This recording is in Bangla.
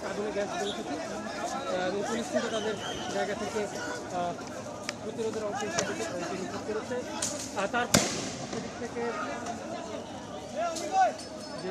ব্যাস পৌঁছেছে আহ, এবং পুলিশ কিন্তু তাদের জায়গা থেকে প্রতিরোধের অংশ হিসেবে তাদেরকে নিষেধ করেছে। তারপর সেদিক থেকে যে